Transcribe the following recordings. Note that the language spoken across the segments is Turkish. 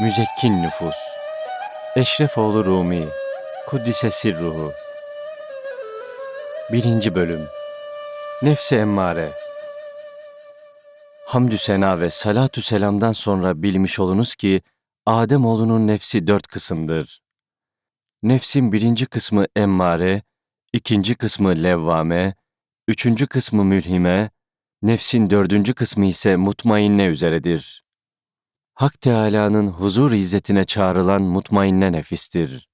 Müzekkin nüfus. Eşrefoğlu Rumi. Kuddise sirruhu. Birinci bölüm. Nefsi emmare. Hamdü sena ve salatü selamdan sonra bilmiş olunuz ki, Ademoğlunun nefsi dört kısımdır. Nefsin birinci kısmı emmare, ikinci kısmı levvame, üçüncü kısmı mülhime, nefsin dördüncü kısmı ise mutmainne üzeredir. Hak Teâlâ'nın huzur izzetine çağrılan mutmainne nefistir.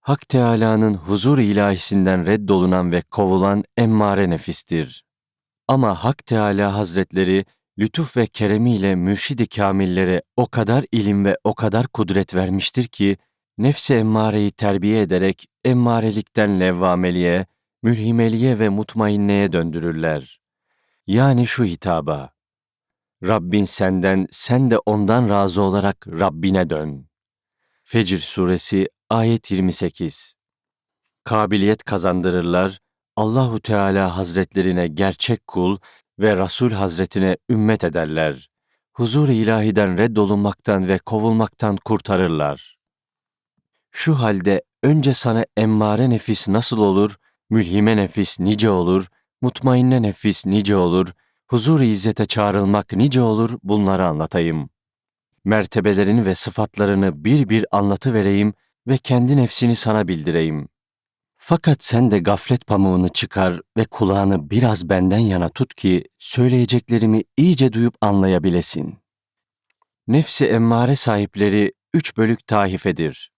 Hak Teâlâ'nın huzur ilahisinden reddolunan ve kovulan emmare nefistir. Ama Hak Teâlâ Hazretleri lütuf ve keremiyle mürşid-i kamillere o kadar ilim ve o kadar kudret vermiştir ki, nefsi emmareyi terbiye ederek emmarelikten levvameliğe, mülhimeliğe ve mutmainneye döndürürler. Yani şu hitaba, Rabbin senden, sen de ondan razı olarak Rabbine dön. Fecr Suresi Ayet 28 Kabiliyet kazandırırlar, Allahu Teala Hazretlerine gerçek kul ve Rasul Hazretine ümmet ederler. Huzur-i ilahiden reddolunmaktan ve kovulmaktan kurtarırlar. Şu halde önce sana emmare nefis nasıl olur, mülhime nefis nice olur, mutmainne nefis nice olur, huzur-i izzete çağrılmak nice olur bunları anlatayım. Mertebelerini ve sıfatlarını bir bir anlatıvereyim ve kendi nefsini sana bildireyim. Fakat sen de gaflet pamuğunu çıkar ve kulağını biraz benden yana tut ki söyleyeceklerimi iyice duyup anlayabilesin. Nefsi emmare sahipleri üç bölük taifedir.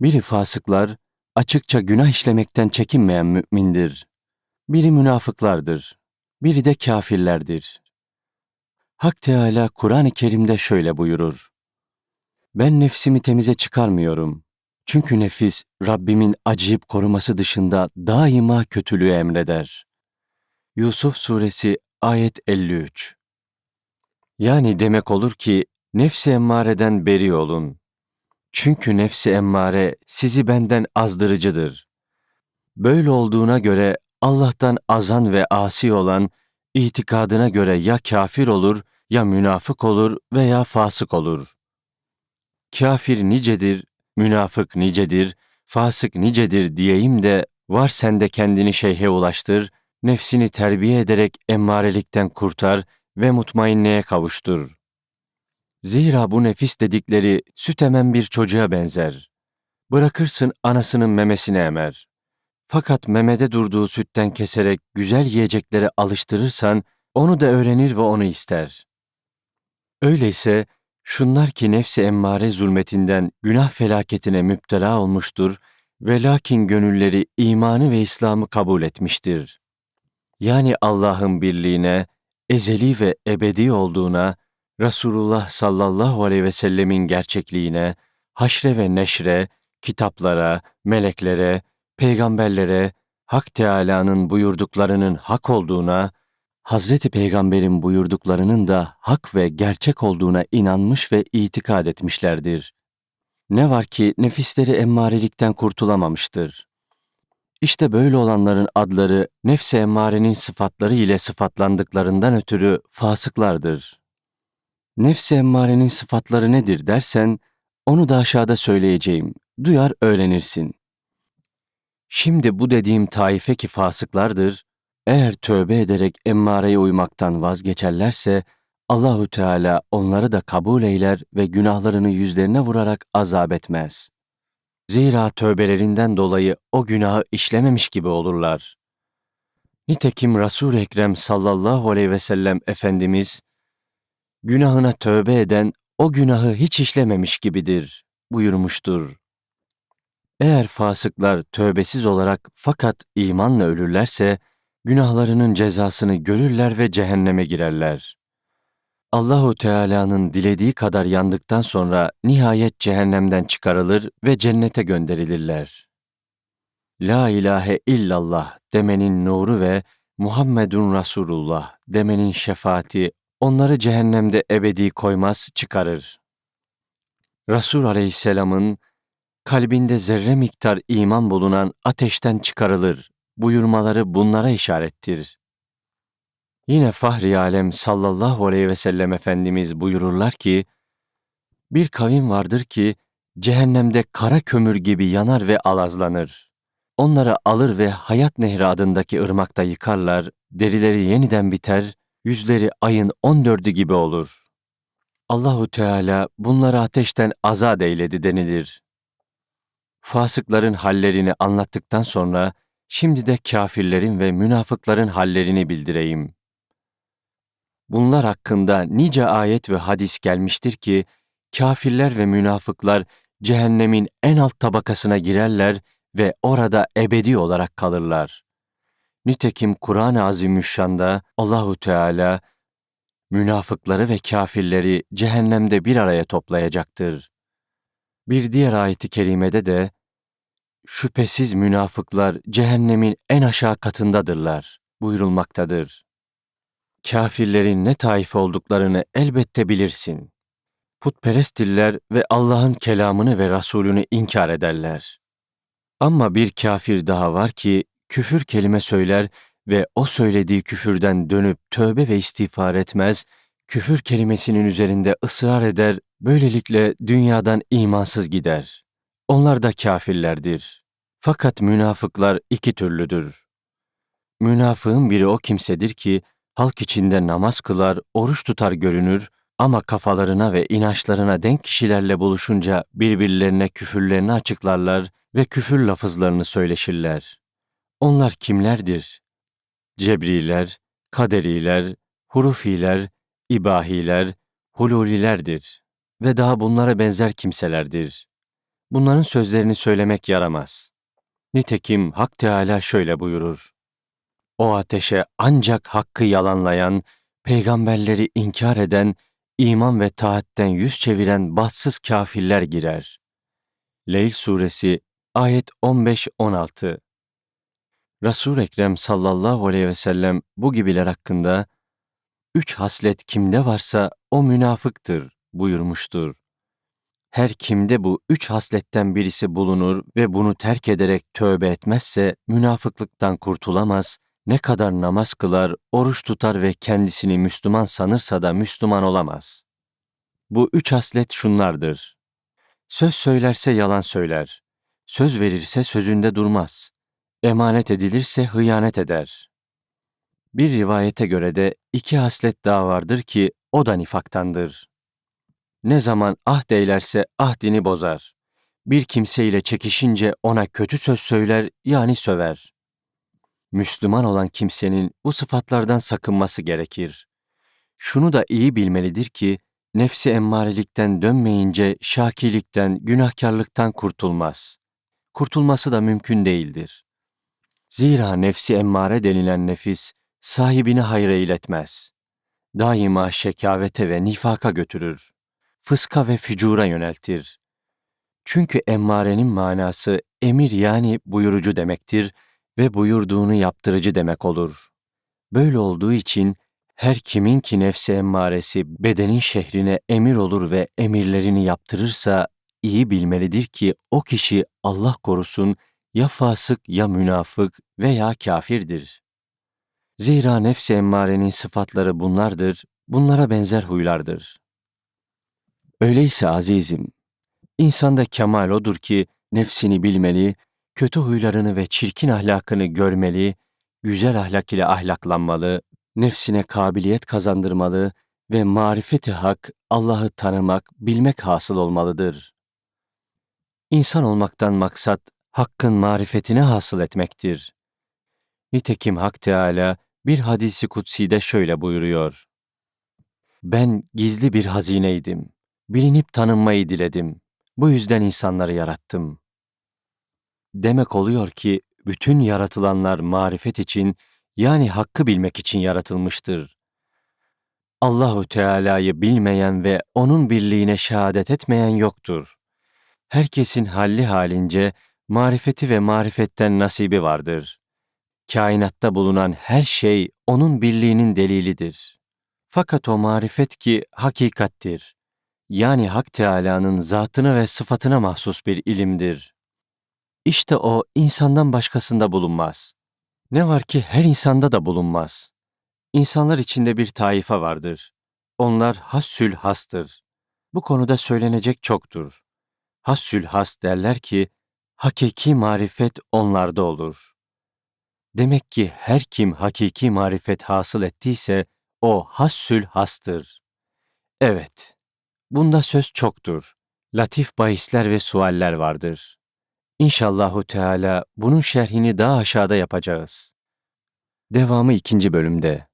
Biri fasıklar, açıkça günah işlemekten çekinmeyen mümindir. Biri münafıklardır. Biri de kafirlerdir. Hak Teâlâ Kur'an-ı Kerim'de şöyle buyurur. Ben nefsimi temize çıkarmıyorum. Çünkü nefis Rabbimin acıyıp koruması dışında daima kötülüğü emreder. Yusuf Suresi Ayet 53 Yani demek olur ki nefsi emmareden beri olun. Çünkü nefsi emmare sizi benden azdırıcıdır. Böyle olduğuna göre Allah'tan azan ve asi olan itikadına göre ya kafir olur, ya münafık olur veya fasık olur. Kafir nicedir, münafık nicedir, fasık nicedir diyeyim de var sende kendini şeyhe ulaştır, nefsini terbiye ederek emmarelikten kurtar ve mutmainneye kavuştur. Zira bu nefis dedikleri süt emen bir çocuğa benzer. Bırakırsın anasının memesini emer. Fakat memede durduğu sütten keserek güzel yiyeceklere alıştırırsan, onu da öğrenir ve onu ister. Öyleyse, şunlar ki nefsi emmare zulmetinden günah felaketine müptela olmuştur ve lakin gönülleri imanı ve İslam'ı kabul etmiştir. Yani Allah'ın birliğine, ezeli ve ebedi olduğuna, Resulullah sallallahu aleyhi ve sellemin gerçekliğine, haşre ve neşre, kitaplara, meleklere, peygamberlere, Hak Teâlâ'nın buyurduklarının hak olduğuna, Hazreti Peygamber'in buyurduklarının da hak ve gerçek olduğuna inanmış ve itikad etmişlerdir. Ne var ki nefisleri emmarelikten kurtulamamıştır. İşte böyle olanların adları nefse emmarenin sıfatları ile sıfatlandıklarından ötürü fasıklardır. Nefse emmarenin sıfatları nedir dersen, onu da aşağıda söyleyeceğim. Duyar öğrenirsin. Şimdi bu dediğim taife ki fasıklardır, eğer tövbe ederek emmareye uymaktan vazgeçerlerse, Allahü Teala onları da kabul eyler ve günahlarını yüzlerine vurarak azap etmez. Zira tövbelerinden dolayı o günahı işlememiş gibi olurlar. Nitekim Resul-i Ekrem sallallahu aleyhi ve sellem Efendimiz, günahına tövbe eden o günahı hiç işlememiş gibidir buyurmuştur. Eğer fasıklar tövbesiz olarak fakat imanla ölürlerse, günahlarının cezasını görürler ve cehenneme girerler. Allahu Teala'nın dilediği kadar yandıktan sonra nihayet cehennemden çıkarılır ve cennete gönderilirler. La ilahe illallah demenin nuru ve Muhammedun Resulullah demenin şefaati onları cehennemde ebedi koymaz çıkarır. Resul Aleyhisselam'ın kalbinde zerre miktar iman bulunan ateşten çıkarılır buyurmaları bunlara işarettir. Yine Fahri Alem sallallahu aleyhi ve sellem Efendimiz buyururlar ki, Bir kavim vardır ki cehennemde kara kömür gibi yanar ve alazlanır. Onları alır ve hayat nehri adındaki ırmakta yıkarlar, derileri yeniden biter, yüzleri ayın on dördü gibi olur. Allahu Teala bunları ateşten azat eyledi denilir. Fasıkların hallerini anlattıktan sonra şimdi de kâfirlerin ve münafıkların hallerini bildireyim. Bunlar hakkında nice ayet ve hadis gelmiştir ki kâfirler ve münafıklar cehennemin en alt tabakasına girerler ve orada ebedi olarak kalırlar. Nitekim Kur'an-ı Azimüşşan'da Allahu Teala münafıkları ve kâfirleri cehennemde bir araya toplayacaktır. Bir diğer ayeti kerimede de şüphesiz münafıklar cehennemin en aşağı katındadırlar buyurulmaktadır. Kâfirlerin ne taife olduklarını elbette bilirsin. Putperestiller ve Allah'ın kelamını ve Rasulünü inkar ederler. Ama bir kâfir daha var ki küfür kelime söyler ve o söylediği küfürden dönüp tövbe ve istiğfar etmez, küfür kelimesinin üzerinde ısrar eder, böylelikle dünyadan imansız gider. Onlar da kâfirlerdir. Fakat münafıklar iki türlüdür. Münafığın biri o kimsedir ki, halk içinde namaz kılar, oruç tutar görünür ama kafalarına ve inançlarına denk kişilerle buluşunca birbirlerine küfürlerini açıklarlar ve küfür lafızlarını söyleşirler. Onlar kimlerdir? Cebriler, kaderiler, hurufiler, ibahiler, hululilerdir ve daha bunlara benzer kimselerdir. Bunların sözlerini söylemek yaramaz. Nitekim Hak Teâlâ şöyle buyurur. O ateşe ancak hakkı yalanlayan, peygamberleri inkar eden, iman ve taatten yüz çeviren bahtsız kâfirler girer. Leyl Suresi ayet 15-16 resul Ekrem sallallahu aleyhi ve sellem bu gibiler hakkında üç haslet kimde varsa o münafıktır buyurmuştur. Her kimde bu üç hasletten birisi bulunur ve bunu terk ederek tövbe etmezse münafıklıktan kurtulamaz, ne kadar namaz kılar, oruç tutar ve kendisini Müslüman sanırsa da Müslüman olamaz. Bu üç haslet şunlardır. Söz söylerse yalan söyler, söz verirse sözünde durmaz, emanet edilirse hıyanet eder. Bir rivayete göre de iki haslet daha vardır ki o da nifaktandır. Ne zaman ahd eylerse ahdini bozar. Bir kimseyle çekişince ona kötü söz söyler yani söver. Müslüman olan kimsenin bu sıfatlardan sakınması gerekir. Şunu da iyi bilmelidir ki, nefsi emmarelikten dönmeyince şakilikten, günahkarlıktan kurtulmaz. Kurtulması da mümkün değildir. Zira nefsi emmare denilen nefis, sahibini hayra iletmez. Daima şekavete ve nifaka götürür. Fıska ve fücura yöneltir. Çünkü emmarenin manası emir yani buyurucu demektir ve buyurduğunu yaptırıcı demek olur. Böyle olduğu için her kimin ki nefsi emmaresi bedenin şehrine emir olur ve emirlerini yaptırırsa iyi bilmelidir ki o kişi Allah korusun ya fasık ya münafık veya kafirdir. Zira nefs-i emmarenin sıfatları bunlardır, bunlara benzer huylardır. Öyleyse azizim, insanda kemal odur ki nefsini bilmeli, kötü huylarını ve çirkin ahlakını görmeli, güzel ahlak ile ahlaklanmalı, nefsine kabiliyet kazandırmalı ve marifeti hak, Allah'ı tanımak, bilmek hasıl olmalıdır. İnsan olmaktan maksat Hakk'ın marifetini hasıl etmektir. Nitekim Hak Teâlâ bir hadisi kutsi'de şöyle buyuruyor. Ben gizli bir hazineydim. Bilinip tanınmayı diledim. Bu yüzden insanları yarattım. Demek oluyor ki bütün yaratılanlar marifet için yani hakkı bilmek için yaratılmıştır. Allahu Teala'yı bilmeyen ve onun birliğine şehadet etmeyen yoktur. Herkesin halli halince marifeti ve marifetten nasibi vardır. Kainatta bulunan her şey onun birliğinin delilidir. Fakat o marifet ki hakikattir. Yani Hak Teâlâ'nın zatına ve sıfatına mahsus bir ilimdir. İşte o insandan başkasında bulunmaz. Ne var ki her insanda da bulunmaz. İnsanlar içinde bir taife vardır. Onlar hassül hastır. Bu konuda söylenecek çoktur. Hassül has derler ki, hakiki marifet onlarda olur. Demek ki her kim hakiki marifet hasıl ettiyse, o hassül hastır. Evet, bunda söz çoktur. Latif bahisler ve sualler vardır. İnşallahu Teala bunun şerhini daha aşağıda yapacağız. Devamı ikinci bölümde.